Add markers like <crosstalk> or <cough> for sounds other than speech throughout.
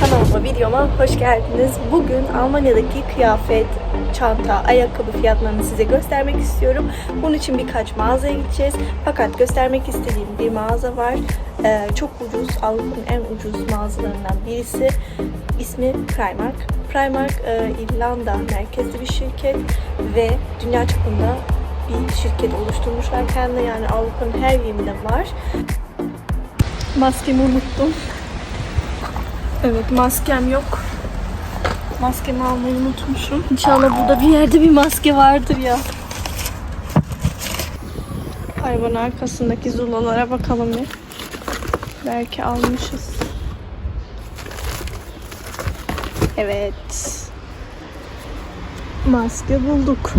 Kanalıma, videoma hoş geldiniz. Bugün Almanya'daki kıyafet, çanta, ayakkabı fiyatlarını size göstermek istiyorum. Bunun için birkaç mağazaya gideceğiz. Fakat göstermek istediğim bir mağaza var. Ee, çok ucuz, Avrupa'nın en ucuz mağazalarından birisi. İsmi Primark. Primark e, İrlanda merkezli bir şirket ve dünya çapında bir şirket oluşturmuşlar kendine yani Avrupa'nın her yerinde var. Maskemi unuttum. Evet maskem yok. Maskemi almayı unutmuşum. İnşallah burada bir yerde bir maske vardır ya. Hayvan arkasındaki zulalara bakalım bir. Belki almışız. Evet. Maske bulduk.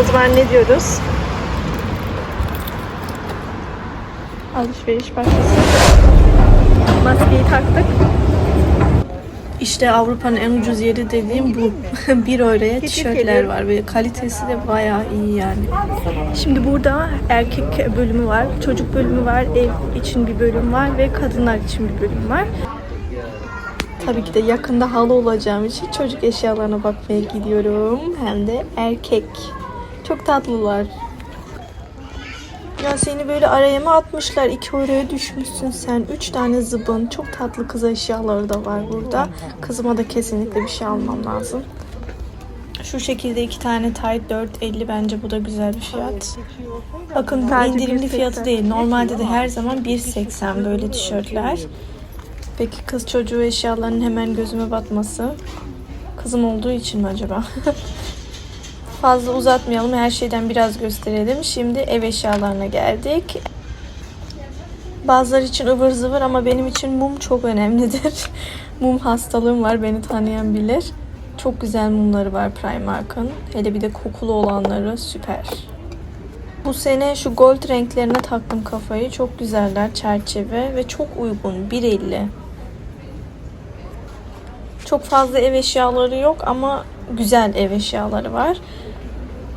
O zaman ne diyoruz? Alışveriş başlasın. Maskeyi taktık. İşte Avrupa'nın en ucuz yeri dediğim bu. <laughs> 1 euroya tişörtler var ve kalitesi de bayağı iyi yani. Şimdi burada erkek bölümü var, çocuk bölümü var, ev için bir bölüm var ve kadınlar için bir bölüm var. Tabii ki de yakında halı olacağım için çocuk eşyalarına bakmaya gidiyorum. Hem de erkek. Çok tatlılar. Ya seni böyle araya mı atmışlar? 2 euroya düşmüşsün sen. 3 tane zıbın. Çok tatlı kız eşyaları da var burada. Kızıma da kesinlikle bir şey almam lazım. Şu şekilde iki tane tight 4.50 bence bu da güzel bir fiyat. Bakın bu indirimli fiyatı değil. Normalde de her zaman 1.80 böyle tişörtler. Peki kız çocuğu eşyalarının hemen gözüme batması. Kızım olduğu için mi acaba? <laughs> Fazla uzatmayalım. Her şeyden biraz gösterelim. Şimdi ev eşyalarına geldik. Bazıları için ıvır zıvır ama benim için mum çok önemlidir. <laughs> mum hastalığım var. Beni tanıyan bilir. Çok güzel mumları var Primark'ın. Hele bir de kokulu olanları süper. Bu sene şu gold renklerine taktım kafayı. Çok güzeller çerçeve ve çok uygun. 1.50. Çok fazla ev eşyaları yok ama güzel ev eşyaları var.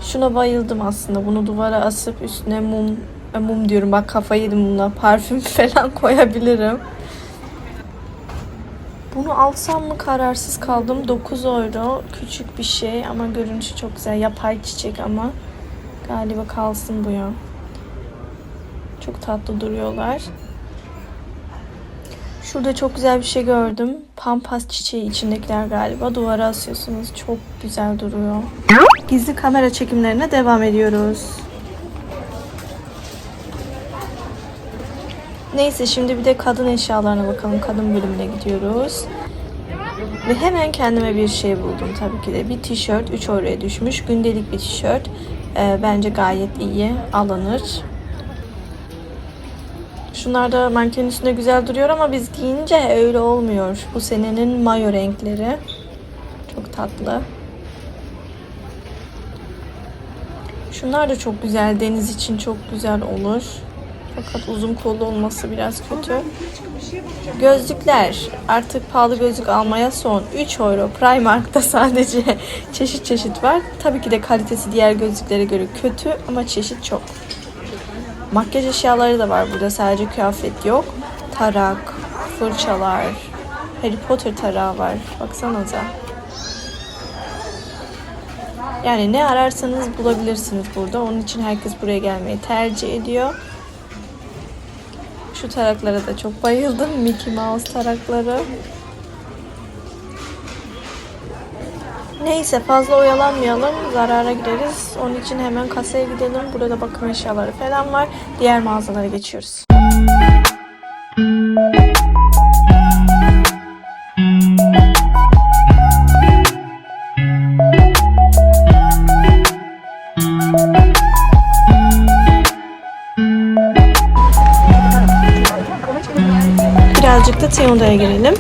Şuna bayıldım aslında. Bunu duvara asıp üstüne mum e, mum diyorum bak kafayı yedim bununla. <laughs> Parfüm falan koyabilirim. Bunu alsam mı kararsız kaldım. 9 euro. Küçük bir şey ama görünüşü çok güzel. Yapay çiçek ama. Galiba kalsın bu ya. Çok tatlı duruyorlar. Şurada çok güzel bir şey gördüm. Pampas çiçeği içindekiler galiba. Duvara asıyorsunuz. Çok güzel duruyor. Gizli kamera çekimlerine devam ediyoruz. Neyse şimdi bir de kadın eşyalarına bakalım. Kadın bölümüne gidiyoruz. Ve hemen kendime bir şey buldum tabii ki de. Bir tişört 3 euroya düşmüş. Gündelik bir tişört. Ee, bence gayet iyi. Alınır. Şunlar da mankenin üstünde güzel duruyor ama biz giyince öyle olmuyor. Bu senenin mayo renkleri. Çok tatlı. Şunlar da çok güzel. Deniz için çok güzel olur. Fakat uzun kollu olması biraz kötü. Gözlükler. Artık pahalı gözlük almaya son. 3 euro. Primark'ta sadece <laughs> çeşit çeşit var. Tabii ki de kalitesi diğer gözlüklere göre kötü ama çeşit çok. Makyaj eşyaları da var burada. Sadece kıyafet yok. Tarak, fırçalar, Harry Potter tarağı var. Baksanıza. Yani ne ararsanız bulabilirsiniz burada. Onun için herkes buraya gelmeyi tercih ediyor. Şu taraklara da çok bayıldım. Mickey Mouse tarakları. Neyse fazla oyalanmayalım. Zarara gireriz. Onun için hemen kasaya gidelim. Burada bakım eşyaları falan var. Diğer mağazalara geçiyoruz. Birazcık da Teonda'ya girelim.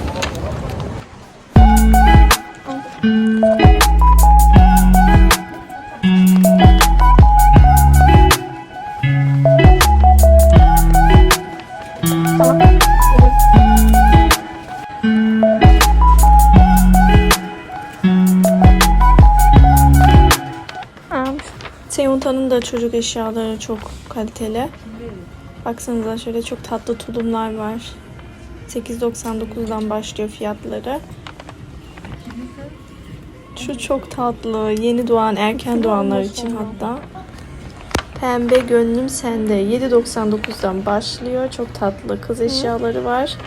Çantanın da çocuk eşyaları çok kaliteli. Baksanıza şöyle çok tatlı tulumlar var. 8.99'dan başlıyor fiyatları. Şu çok tatlı. Yeni doğan, erken doğanlar için hatta. Pembe gönlüm sende. 7.99'dan başlıyor. Çok tatlı kız eşyaları var.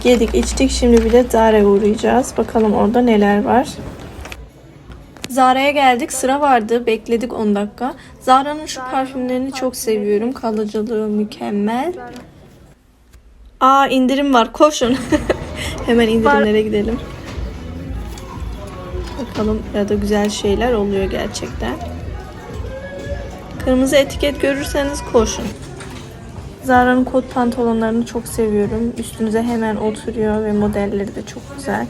Dinlendik, yedik, içtik. Şimdi bir de Zara'ya uğrayacağız. Bakalım orada neler var. Zara'ya geldik. Sıra vardı. Bekledik 10 dakika. Zara'nın şu parfümlerini çok seviyorum. Kalıcılığı mükemmel. Aa indirim var. Koşun. <laughs> Hemen indirimlere gidelim. Bakalım ya da güzel şeyler oluyor gerçekten. Kırmızı etiket görürseniz koşun. Zara'nın kot pantolonlarını çok seviyorum. Üstünüze hemen oturuyor ve modelleri de çok güzel.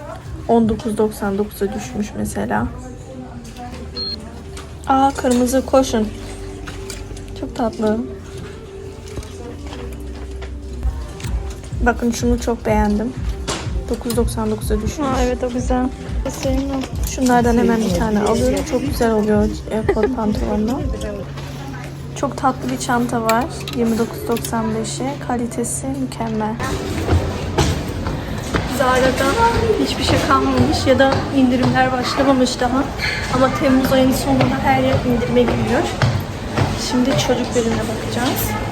19.99'a düşmüş mesela. Aa kırmızı koşun. Çok tatlı. Bakın şunu çok beğendim. 9.99'a düşmüş. Aa, evet o güzel. Şunlardan hemen bir tane alıyorum. Çok güzel oluyor e, kot pantolonla. Çok tatlı bir çanta var. 29.95'e. Kalitesi mükemmel. Zara'da hiçbir şey kalmamış ya da indirimler başlamamış daha. Ama Temmuz ayının sonunda her yer indirime giriyor. Şimdi çocuk bölümüne bakacağız.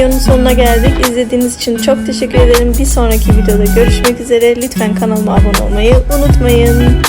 Videonun sonuna geldik. İzlediğiniz için çok teşekkür ederim. Bir sonraki videoda görüşmek üzere. Lütfen kanalıma abone olmayı unutmayın.